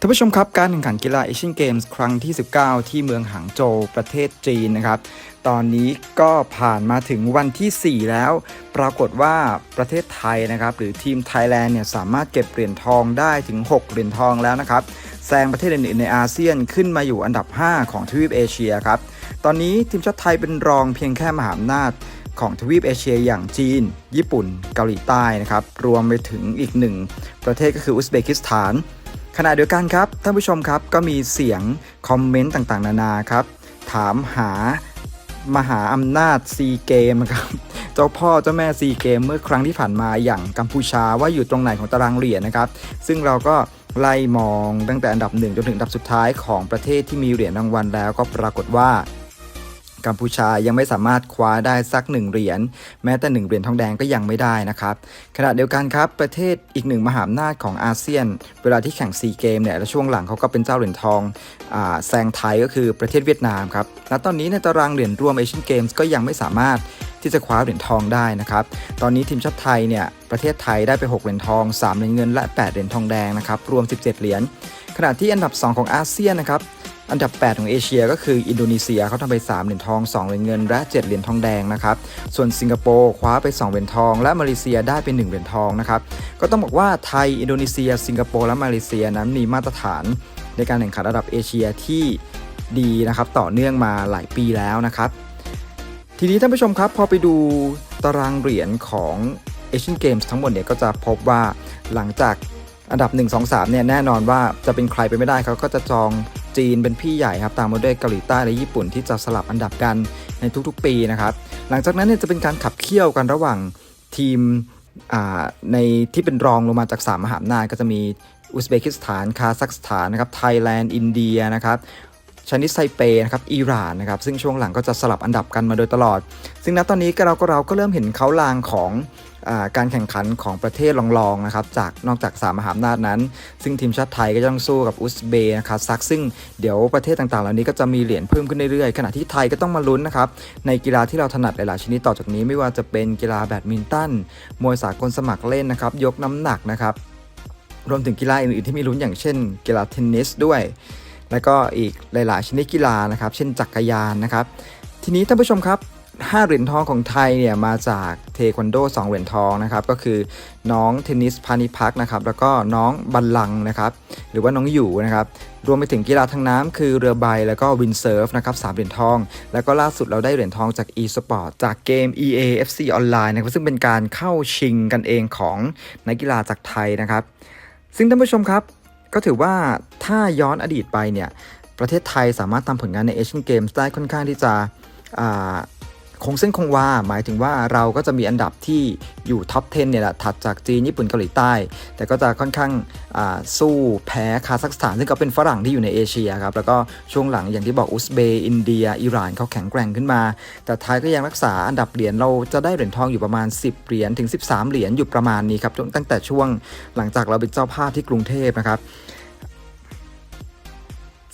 ท่านผู้ชมครับ การแข่งขันกีฬาเอเชียนเกมส์ครั้งที่ 19 ที่เมืองหางโจวประเทศจีนนะครับ ตอนนี้ก็ผ่านมาถึงวันที่ 4 แล้ว ปรากฏว่าประเทศไทยนะครับ หรือทีมไทยแลนด์เนี่ยสามารถเก็บเหรียญทองได้ถึง 6 เหรียญทองแล้วนะครับแซงประเทศอื่นๆในอาเซียนขึ้นมาอยู่อันดับ 5 ของทวีปเอเชียครับ ตอนนี้ทีมชาติไทยเป็นรองเพียงแค่มหาอำนาจของทวีปเอเชียอย่างจีน ญี่ปุ่น เกาหลีใต้นะครับ รวมไปถึงอีกหนึ่งประเทศก็คืออุซเบกิสถาน ขณะเดียวกันครับ ท่านผู้ชมครับก็มีเสียงคอมเมนต์ต่างๆ นานาครับ ถามหามหาอำนาจซีเกมครับ เจ้าพ่อเจ้าแม่ซีเกมเมื่อครั้งที่ผ่านมาอย่างกัมพูชาว่าอยู่ตรงไหนของตารางเหรียญนะครับ ซึ่งเราก็ไล่มองตั้งแต่อันดับหนึ่งจนถึงอันดับสุดท้ายของประเทศที่มีเหรียญรางวัลแล้วก็ปรากฏว่า กัมพูชายังไม่สามารถคว้าได้สักหนึ่งเหรียญแม้แต่หนึ่งเหรียญทองแดงก็ยังไม่ได้นะครับขณะเดียวกันครับประเทศอีกหนึ่งมหาอำนาจของอาเซียน เวลาที่แข่งซีเกมเนี่ยและช่วงหลังเขาก็เป็นเจ้าเหรียญทองอแซงไทยก็คือประเทศเวียดนามครับและตอนนี้ในตารางเหรียญรวมเอเชียนเกมส์ก็ยังไม่สามารถที่จะคว้าเหรียญทองได้นะครับ ตอนนี้ทีมชาติไทยเนี่ย ประเทศไทยได้ไป 6 เหรียญทอง 3 เหรียญเงิน และ 8 เหรียญทองแดงนะครับ รวม 17 เหรียญ ขณะที่อันดับ 2 ของอาเซียนนะครับ อันดับ 8 ของเอเชียก็คืออินโดนีเซียเขาทำไป 3 เหรียญทอง 2 เหรียญเงิน และ 7 เหรียญทองแดงนะครับ ส่วนสิงคโปร์คว้าไป 2 เหรียญทอง และมาเลเซียได้ไป 1 เหรียญทองนะครับ ก็ต้องบอกว่าไทย อินโดนีเซีย สิงคโปร์ และมาเลเซียนั้นมีมาตรฐานในการแข่งขันระดับเอเชียที่ดีนะครับต่อเนื่องมาหลายปีแล้วนะครับ ทีนี้ท่านผู้ชมครับพอไปดูตารางเหรียญของเอเชียนเกมส์ทั้งหมดเนี่ยก็จะพบว่าหลังจากอันดับ 1 2 3เนี่ยแน่นอนว่าจะเป็นใครไปไม่ได้เขาก็จะจอง จีนเป็นพี่ใหญ่ครับ ตามมาด้วยเกาหลีใต้และญี่ปุ่นที่จะสลับอันดับกันในทุกๆปีนะครับ หลังจากนั้นเนี่ยจะเป็นการขับเคี่ยวกันระหว่างทีมในที่เป็นรองลงมาจาก3มหาอำนาจก็จะมีอุซเบกิสถาน คาซัคสถานนะครับ ไทยแลนด์ อินเดียนะครับ ชนิดไซเปนะครับอิหร่านนะครับซึ่งช่วงหลังก็จะสลับอันดับกันมาโดยตลอด ซึ่งณตอนนี้เราก็เราก็เริ่มเห็นเขาลางของอการแข่งขันของประเทศรองๆนะครับจากนอกจาก3มมหาอำนาจนั้น ซึ่งทีมชาติไทยก็ต้องสู้กับอุซเบย์นะครับซักซึ่งเดี๋ยวประเทศต่างๆ เหล่านี้ก็จะมีเหรียญเพิ่มขึ้นเรื่อยๆ ขณะที่ไทยก็ต้องมาลุ้นนะครับในกีฬาที่เราถนัดหลายๆชนิดต่อจากนี้ ไม่ว่าจะเป็นกีฬาแบดมินตันมวยสากลสมัครเล่นนะครับยกน้ำหนักนะครับรวมถึงกีฬาอื่นๆที่มีลุ้นอย่างเช่น กีฬาเทนนิสด้วย แล้วก็อีกหลาย ๆ ชนิดกีฬานะครับ เช่นจักรยานนะครับ ทีนี้ท่านผู้ชมครับ5เหรียญทองของไทยเนี่ยมาจากเทควันโด 2 เหรียญทองนะครับก็คือน้องเทนนิสพานิพักนะครับแล้วก็น้องบัลลังนะครับหรือว่าน้องอยู่นะครับรวมไปถึงกีฬาทางน้ำคือเรือใบแล้วก็วินเซิร์ฟนะครับสามเหรียญทอง แล้วก็ล่าสุดเราได้เหรียญทองจาก e-sport จากเกม EA FC Online นะครับซึ่งเป็นการเข้าชิงกันเองของนักกีฬาจากไทยนะครับซึ่งท่านผู้ชมครับ ก็ถือว่าถ้าย้อนอดีตไปเนี่ย ประเทศไทยสามารถทำผลงานในเอเชียนเกมส์ได้ค่อนข้างที่จะ คงเส้นคงวาหมายถึงว่าเราก็จะมีอันดับที่อยู่ท็อป 10 เนี่ยแหละถัดจากจีนญี่ปุ่นเกาหลีใต้ แต่ก็จะค่อนข้างสู้แพ้คาซัคสถาน ซึ่งก็เป็นฝรั่งที่อยู่ในเอเชียครับ แล้วก็ช่วงหลังอย่างที่บอกอุซเบย์อินเดีย อิหร่านเขาแข็งแกร่งขึ้นมา แต่ไทยก็ยังรักษาอันดับเหรียญเราจะได้เหรียญทองอยู่ประมาณ 10 เหรียญถึง 13 เหรียญอยู่ประมาณนี้ครับตั้งแต่ช่วงหลังจากเราเป็นเจ้าภาพที่กรุงเทพนะครับ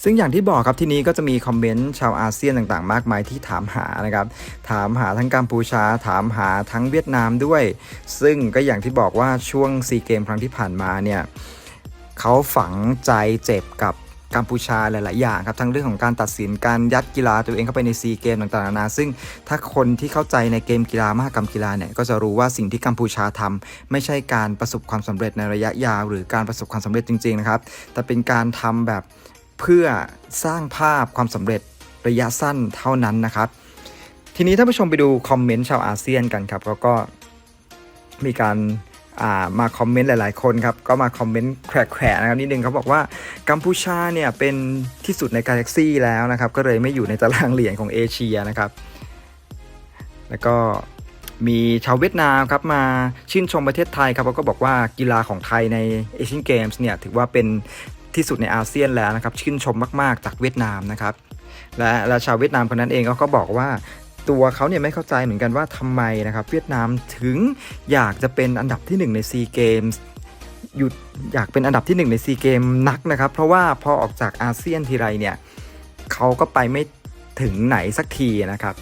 ซึ่งอย่างที่บอกครับที่นี้ก็จะมีคอมเมนต์ชาวอาเซียนต่างๆ มากมายที่ถามหานะครับถามหาทั้งกัมพูชา ถามหาทั้งเวียดนามด้วย ซึ่งก็อย่างที่บอกว่าช่วงซีเกมครั้งที่ผ่านมาเนี่ยเขาฝังใจเจ็บกับกัมพูชาหลาย ๆ อย่างครับทั้งเรื่องของการตัดสินการยัดกีฬาตัวเองเข้าไปในซีเกมต่าง ๆ นานาซึ่งถ้าคนที่เข้าใจในเกมกีฬามหกรรมกีฬาเนี่ยก็จะรู้ว่าสิ่งที่กัมพูชาทำไม่ใช่การประสบความสำเร็จในระยะยาว หรือการประสบความสำเร็จจริง ๆ นะครับ แต่เป็นการทำแบบ เพื่อสร้างภาพความสำเร็จระยะสั้นเท่านั้นนะครับ ทีนี้ท่านผู้ชมไปดูคอมเมนต์ชาวอาเซียนกันครับแล้วก็มีการามาคอมเมนต์หลาย ๆ คนครับก็มาคอมเมนต์แขวะนะครับนิดนึงเขาบอกว่ากัมพูชาเนี่ยเป็นที่สุดในกาแล็กซี่แล้วนะครับ ก็เลยไม่อยู่ในตารางเหรียญของเอเชียนะครับ แล้วก็มีชาวเวียดนามครับมาชื่นชมประเทศไทยครับแล้วก็บอกว่ากีฬาของไทยในเอเชียนเกมส์เนี่ยถือว่าเป็น ที่สุดในอาเซียนแล้วนะครับชื่นชมมาก ๆ จากเวียดนามนะครับและและชาวเวียดนามคนนั้นเองเขาก็บอกว่าตัวเขาเนี่ยไม่เข้าใจเหมือนกันว่าทำไมนะครับเวียดนามถึงอยากจะเป็นอันดับที่ 1 ในซีเกมส์อยู่อยากเป็นอันดับที่ 1 ในซีเกมนักนะครับ เพราะว่าพอออกจากอาเซียนทีไรเนี่ยเขาก็ไปไม่ถึงไหนสักทีนะครับ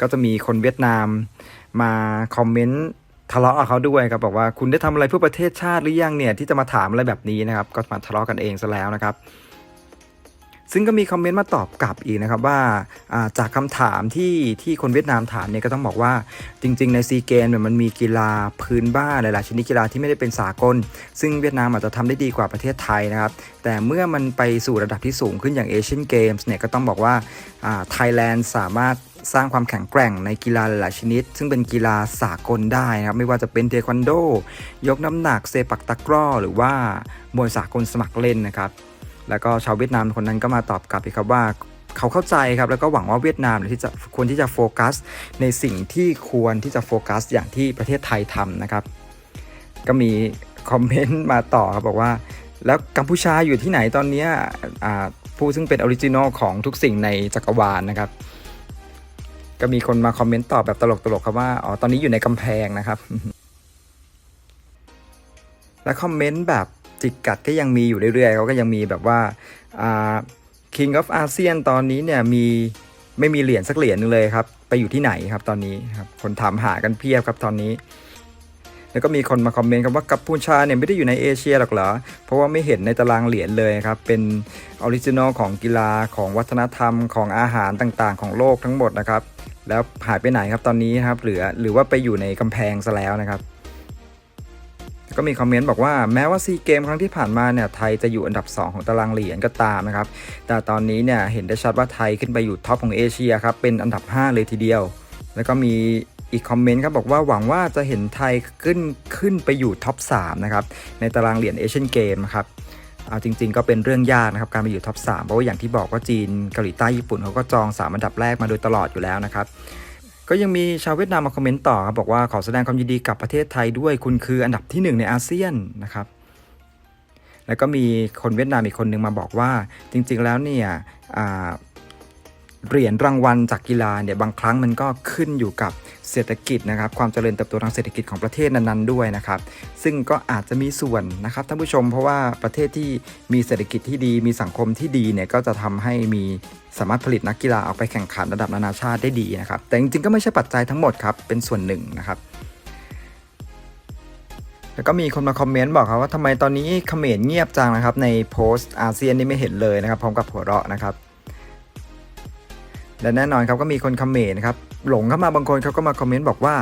ก็จะมีคนเวียดนามมาคอมเมนต์ ทะเลาะกับเขาด้วยครับบอกว่าคุณได้ทำอะไรเพื่อประเทศชาติหรือยังเนี่ยที่จะมาถามอะไรแบบนี้นะครับ ก็มาทะเลาะกันเองซะแล้วนะครับ ซึ่งก็มีคอมเมนต์มาตอบกลับอีกนะครับว่าาจากคำถามที่ที่คนเวียดนามถามเนี่ยก็ต้องบอกว่าจริง ๆ ในซีเกมเนี่ยมันมีกีฬาพื้นบ้านหลายๆชนิดกีฬาที่ไม่ได้เป็นสากล ซึ่งเวียดนามอาจจะทำได้ดีกว่าประเทศไทยนะครับแต่เมื่อมันไปสู่ระดับที่สูงขึ้นอย่างเอเชียนเกมส์เนี่ยก็ต้องบอกว่าไทยแลนด์สามารถ สร้างความแข็งแกร่งในกีฬาหลายชนิด ซึ่งเป็นกีฬาสากลได้นะครับ ไม่ว่าจะเป็นเทควันโด ยกน้ำหนักเซปักตะกร้อ หรือว่ามวยสากลสมัครเล่นนะครับ แล้วก็ชาวเวียดนามคนนั้นก็มาตอบกลับอีกครับว่าเขาเข้าใจครับ แล้วก็หวังว่าเวียดนามที่จะควรที่จะโฟกัส ในสิ่งที่ควรที่จะโฟกัส อย่างที่ประเทศไทยทำนะครับ ก็มีคอมเมนต์มาต่อครับบอกว่าแล้วกัมพูชาอยู่ที่ไหนตอนนี้ผู้ซึ่งเป็นออริจินอลของทุกสิ่งในจักรวาลนะครับ ก็มีคนมาคอมเมนต์ตอบแบบตลกๆครับว่าอ๋อตอนนี้อยู่ในกำแพงนะครับ และคอมเมนต์แบบจิกกัดก็ยังมีอยู่เรื่อยๆเขาก็ยังมีแบบว่าอ่า King of ASEAN ตอนนี้เนี่ยมีไม่มีเหรียญสักเหรียญนึงเลยครับ ไปอยู่ที่ไหนครับตอนนี้ครับคนถามหากันเพียบครับตอนนี้ แล้วก็มีคนมาคอมเมนต์ครับว่ากัมพูชาเนี่ยไม่ได้อยู่ในเอเชียหรอกเหรอ เพราะว่าไม่เห็นในตารางเหรียญเลยครับ เป็นออริจินอลของกีฬาของวัฒนธรรมของอาหารต่างๆ ของโลกทั้งหมดนะครับ แล้วหายไปไหนครับตอนนี้ครับเหลือหรือว่าไปอยู่ในกำแพงซะแล้วนะครับ ก็มีคอมเมนต์บอกว่าแม้ว่าซีเกมครั้งที่ผ่านมาเนี่ยไทยจะอยู่อันดับ 2 ของตารางเหรียญก็ตามนะครับ แต่ตอนนี้เนี่ยเห็นได้ชัดว่าไทยขึ้นไปอยู่ท็อปของเอเชียครับเป็นอันดับ 5 เลยทีเดียว แล้วก็มีอีกคอมเมนต์ครับบอกว่าหวังว่าจะเห็นไทยขึ้นขึ้นไปอยู่ท็อป3นะครับในตารางเหรียญเอเชียนเกมครับ เอาจริง ๆ ก็เป็นเรื่องยากนะครับการไปอยู่ท็อป3เพราะว่าอย่างที่บอกว่าจีนเกาหลีใต้ญี่ปุ่นเขาก็จอง3อันดับแรกมาโดยตลอดอยู่แล้วนะครับก็ยังมีชาวเวียดนามมาคอมเมนต์ต่อครับบอกว่าขอแสดงความยินดีกับประเทศไทยด้วยคุณคืออันดับที่ 1 ในอาเซียนนะครับแล้วก็มีคนเวียดนามอีกคนนึงมาบอกว่าจริง ๆ แล้วเนี่ยเหรียญรางวัลจากกีฬาเนี่ยบางครั้งมันก็ขึ้นอยู่กับ เศรษฐกิจนะครับความเจริญเติบโตทางเศรษฐกิจของประเทศนั้นๆด้วยนะครับ ซึ่งก็อาจจะมีส่วนนะครับท่านผู้ชม เพราะว่าประเทศที่มีเศรษฐกิจที่ดี มีสังคมที่ดีเนี่ยก็จะทำให้มีสามารถผลิตนักกีฬาออกไปแข่งขันระดับนานาชาติได้ดีนะครับ แต่จริงๆก็ไม่ใช่ปัจจัยทั้งหมดครับเป็นส่วนหนึ่งนะครับแล้วก็มีคนมาคอมเมนต์บอกครับว่าทำไมตอนนี้เขมรเงียบจังนะครับ ในโพสต์อาเซียนนี่ไม่เห็นเลยนะครับพร้อมกับหัวเราะนะครับและแน่นอนครับก็มีคนเขมรนะครับ หลงเข้ามาบางคนเขาก็มาคอมเมนต์บอกว่า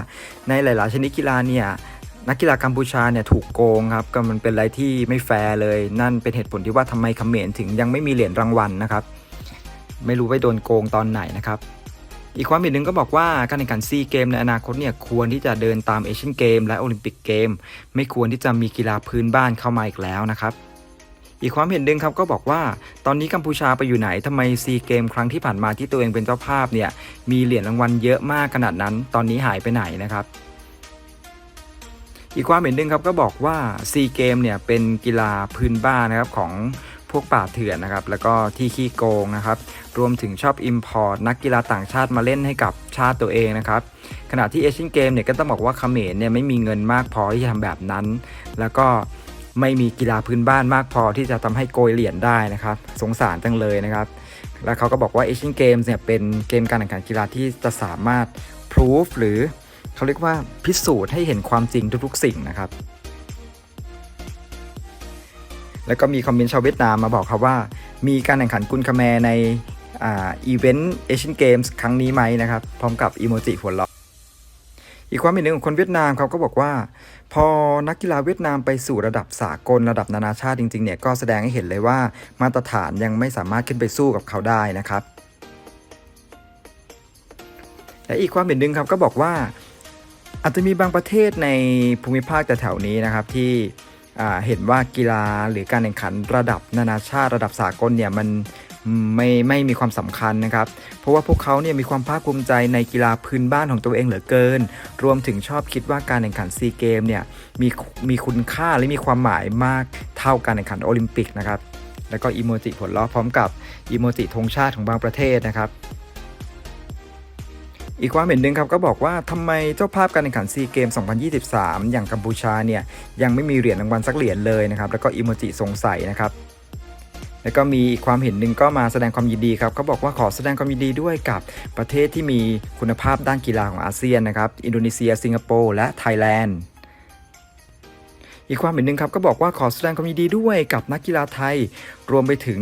ในหลาย ๆ ชนิดกีฬาเนี่ยนักกีฬากัมพูชาเนี่ยถูกโกงครับก็มันเป็นอะไรที่ไม่แฟร์เลย นั่นเป็นเหตุผลที่ว่าทำไมเขมรถึงยังไม่มีเหรียญรางวัลนะครับ ไม่รู้ไปโดนโกงตอนไหนนะครับอีกความเห็นหนึ่งก็บอกว่าการแข่งขันซีเกมในอนาคตเนี่ยควรที่จะเดินตามเอเชียนเกมและโอลิมปิกเกม ไม่ควรที่จะมีกีฬาพื้นบ้านเข้ามาอีกแล้วนะครับ อีกความเห็นหนึ่งครับก็บอกว่า ตอนนี้กัมพูชาไปอยู่ไหนทำไมซีเกมครั้งที่ผ่านมาที่ตัวเองเป็นเจ้าภาพเนี่ยมีเหรียญรางวัลเยอะมากขนาดนั้น ตอนนี้หายไปไหนนะครับอีกความเห็นหนึ่งครับก็บอกว่าซีเกมเนี่ยเป็นกีฬาพื้นบ้านนะครับของพวกป่าเถื่อนนะครับแล้วก็ที่ขี้โกงนะครับรวมถึงชอบ Import นักกีฬาต่างชาติมาเล่นให้กับชาติตัวเองนะครับขณะที่เอเชียนเกมเนี่ยก็ต้องบอกว่าเขมรเนี่ยไม่มีเงินมากพอที่จะทำแบบนั้น แล้วก็ ไม่มีกีฬาพื้นบ้านมากพอที่จะทำให้โกยเหรียญได้นะครับ สงสารจังเลยนะครับ แล้วเขาก็บอกว่าเอเชียนเกมส์เนี่ยเป็นเกมการแข่งขันกีฬาที่จะสามารถพิสูจหรือเขาเรียกว่าพิสูจน์ให้เห็นความจริงทุกๆสิ่งนะครับ แล้วก็มีคอมเมนต์ชาวเวียดนามมาบอกครับว่า มีการแข่งขันกุนคาแมในอ่าอีเวนต์เอเชียนเกมส์ครั้งนี้ไหมนะครับ พร้อมกับอีโมจิหัวเราะ อีกความเห็นหนึ่งของคนเวียดนามเขาก็บอกว่า พอนักกีฬาเวียดนามไปสู่ระดับสากลระดับนานาชาติจริงๆเนี่ยก็แสดงให้เห็นเลยว่ามาตรฐานยังไม่สามารถขึ้นไปสู้กับเขาได้นะครับ และอีกความเห็นหนึ่งครับก็บอกว่า อาจจะมีบางประเทศในภูมิภาคแต่แถวนี้นะครับที่เห็นว่ากีฬาหรือการแข่งขันระดับนานาชาติระดับสากลเนี่ยมัน ไม่ไม่มีความสำคัญนะครับ เพราะว่าพวกเขาเนี่ยมีความภาคภูมิใจในกีฬาพื้นบ้านของตัวเองเหลือเกิน รวมถึงชอบคิดว่าการแข่งขันซีเกมเนี่ยมีมีคุณค่าและมีความหมายมากเท่าการแข่งขันโอลิมปิกนะครับ แล้วก็อีโมจิผลล้อพร้อมกับอีโมจิธงชาติของบางประเทศนะครับอีกความเห็นหนึ่งครับก็บอกว่าทำไมเจ้าภาพการแข่งขันซีเกม 2023 อย่างกัมพูชาเนี่ยยังไม่มีเหรียญรางวัลสักเหรียญเลยนะครับแล้วก็อีโมจิสงสัยนะครับ แล้วก็มีความเห็นหนึ่งก็มาแสดงความยินดีครับเขาบอกว่าขอแสดงความยินดีด้วยกับประเทศที่มีคุณภาพด้านกีฬาของอาเซียนนะครับ อินโดนีเซีย สิงคโปร์ และไทยแลนด์ อีกความเห็นหนึ่งครับก็บอกว่าขอแสดงความยินดีด้วยกับนักกีฬาไทย รวมไปถึง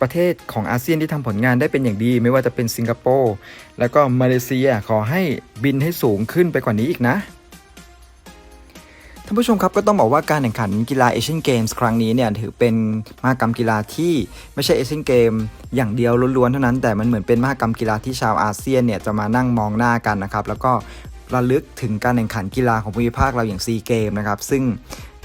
ประเทศของอาเซียนที่ทำผลงานได้เป็นอย่างดี ไม่ว่าจะเป็นสิงคโปร์ แล้วก็มาเลเซีย ขอให้บินให้สูงขึ้นไปกว่านี้อีกนะ ท่านผู้ชมครับก็ต้องบอกว่าการแข่งขันกีฬาเอเชียนเกมส์ครั้งนี้เนี่ยถือเป็นมหกรรมกีฬาที่ไม่ใช่เอเชียนเกมอย่างเดียวล้วนๆเท่านั้นแต่มันเหมือนเป็นมหกรรมกีฬาที่ชาวอาเซียนเนี่ยจะมานั่งมองหน้ากันนะครับแล้วก็ระลึกถึงการแข่งขันกีฬาของภูมิภาคเราอย่างซีเกมนะครับซึ่ง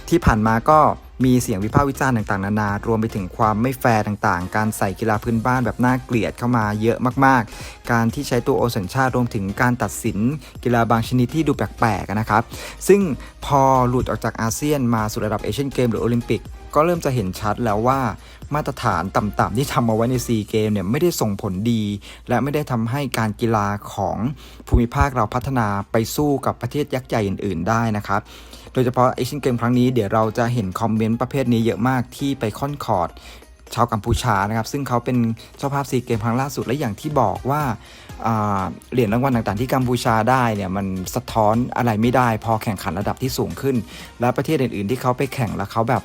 ที่ผ่านมาก็ มีเสียงวิพากษ์วิจารณ์ต่างๆ นานารวมไปถึงความไม่แฟร์ต่างๆ การใส่กีฬาพื้นบ้านแบบน่าเกลียดเข้ามาเยอะมากๆ การที่ใช้ตัวโอสัญชาติรวมถึงการตัดสินกีฬาบางชนิดที่ดูแปลกๆนะครับ ซึ่งพอหลุดออกจากอาเซียนมาสู่ระดับเอเชียนเกมหรือโอลิมปิกก็เริ่มจะเห็นชัดแล้วว่ามาตรฐานต่ำๆที่ทำเอาไว้ในซีเกมเนี่ยไม่ได้ส่งผลดี และไม่ได้ทำให้การกีฬาของภูมิภาคเราพัฒนาไปสู้กับประเทศยักษ์ใหญ่อื่น ๆ ได้นะครับ โดยเฉพาะเอเชียนเกมครั้งนี้เดี๋ยวเราจะเห็นคอมเมนต์ประเภทนี้เยอะมากที่ไปค่อนคอร์ดชาวกัมพูชานะครับ ซึ่งเขาเป็นเจ้าภาพซีเกมครั้งล่าสุดและอย่างที่บอกว่าเหรียญรางวัลต่างๆที่กัมพูชาได้เนี่ยมันสะท้อนอะไรไม่ได้ พอแข่งขันระดับที่สูงขึ้น และประเทศอื่นๆที่เขาไปแข่งแล้วเขาแบบ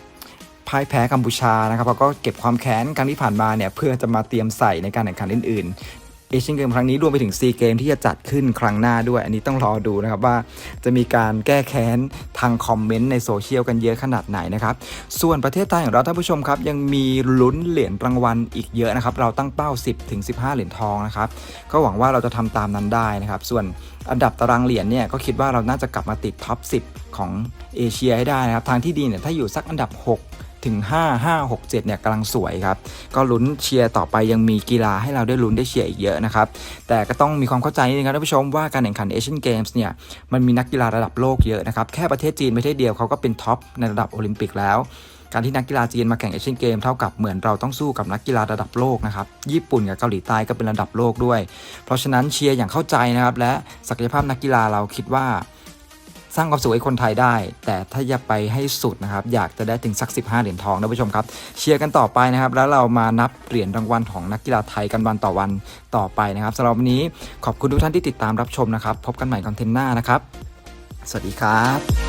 พ่ายแพ้กัมพูชานะครับเขาก็เก็บความแค้นครั้งที่ผ่านมาเนี่ยเพื่อจะมาเตรียมใส่ในการแข่งขันอื่นๆ เอเชียนเกมครั้งนี้รวมไปถึงซีเกมที่จะจัดขึ้นครั้งหน้าด้วย อันนี้ต้องรอดูนะครับว่าจะมีการแก้แค้นทางคอมเมนต์ในโซเชียลกันเยอะขนาดไหนนะครับส่วนประเทศไทยของเราท่านผู้ชมครับยังมีลุ้นเหรียญรางวัลอีกเยอะนะครับเราตั้งเป้า 10ถึง15 เหรียญทองนะครับก็หวังว่าเราจะทำตามนั้นได้นะครับส่วนอันดับตารางเหรียญเนี่ยก็คิดว่าเราน่าจะกลับมาติดท็อป 10 ของเอเชียให้ได้นะครับทางที่ดีเนี่ยถ้าอยู่สักอันดับ 6 ถึง 5 5 6 7เนี่ยกำลังสวยครับ ก็ลุ้นเชียร์ต่อไปยังมีกีฬาให้เราได้ลุ้นได้เชียร์อีกเยอะนะครับ แต่ก็ต้องมีความเข้าใจนิดนึงครับท่านผู้ชมว่าการแข่งขันเอเชียนเกมส์เนี่ยมันมีนักกีฬาระดับโลกเยอะนะครับ แค่ประเทศจีนประเทศเดียวเขาก็เป็นท็อปในระดับโอลิมปิกแล้วการที่นักกีฬาจีนมาแข่งเอเชียนเกมเท่ากับเหมือนเราต้องสู้กับนักกีฬาระดับโลกนะครับ ญี่ปุ่นกับเกาหลีใต้ก็เป็นระดับโลกด้วย เพราะฉะนั้นเชียร์อย่างเข้าใจนะครับ และศักยภาพนักกีฬาเราคิดว่า สร้างความสุขให้คนไทยได้ แต่ถ้าจะไปให้สุดนะครับ อยากจะได้ถึงสัก 15 เหรียญทองนะผู้ชมครับ เชียร์กันต่อไปนะครับ แล้วเรามานับเหรียญรางวัลของนักกีฬาไทยกันวันต่อวันต่อไปนะครับสำหรับวันนี้ขอบคุณทุกท่านที่ติดตามรับชมนะครับ พบกันใหม่คอนเทนต์หน้านะครับ สวัสดีครับ